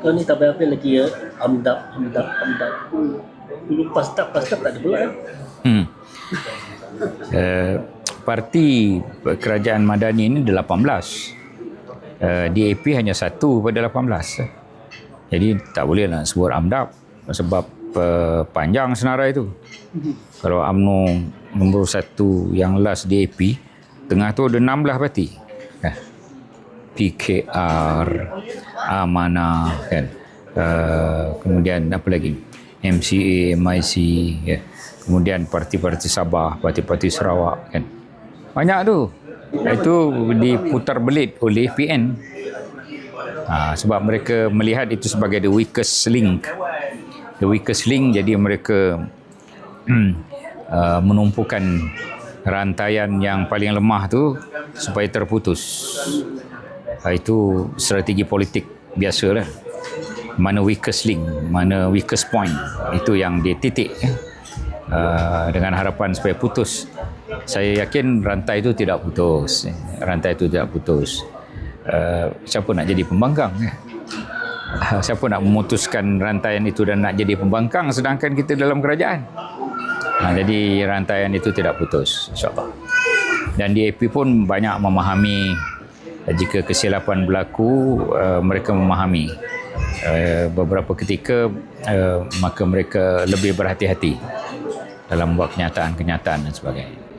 Kau ni tak apa lagi ya. Amdap, amdap, amdap. Dulu pas tak, pas tak ada pula kan. Hmm. Uh, parti kerajaan Madani ini ada 18. Uh, DAP hanya satu pada 18. Jadi tak boleh nak sebut AMDAP sebab uh, panjang senarai itu. Kalau UMNO nombor satu yang last DAP, tengah tu ada 16 parti. Eh. PKR, Amanah, kan. Uh, kemudian apa lagi? MCA, MIC, ya. kemudian parti-parti Sabah, parti-parti Sarawak, kan. Banyak tu. Itu diputar belit oleh PN. Ha, sebab mereka melihat itu sebagai the weakest link. The weakest link jadi mereka uh, menumpukan rantaian yang paling lemah tu supaya terputus. Ha, itu strategi politik biasalah. Mana weakest link, mana weakest point, itu yang dititik ya. uh, dengan harapan supaya putus. Saya yakin rantai itu tidak putus. Rantai itu tidak putus. Uh, siapa nak jadi pembangkang? Ya? Uh, siapa nak memutuskan rantaian itu dan nak jadi pembangkang sedangkan kita dalam kerajaan? Nah, jadi rantaian itu tidak putus, insyaAllah. Dan DAP pun banyak memahami uh, jika kesilapan berlaku, uh, mereka memahami. Uh, beberapa ketika uh, maka mereka lebih berhati-hati dalam buat kenyataan-kenyataan dan sebagainya.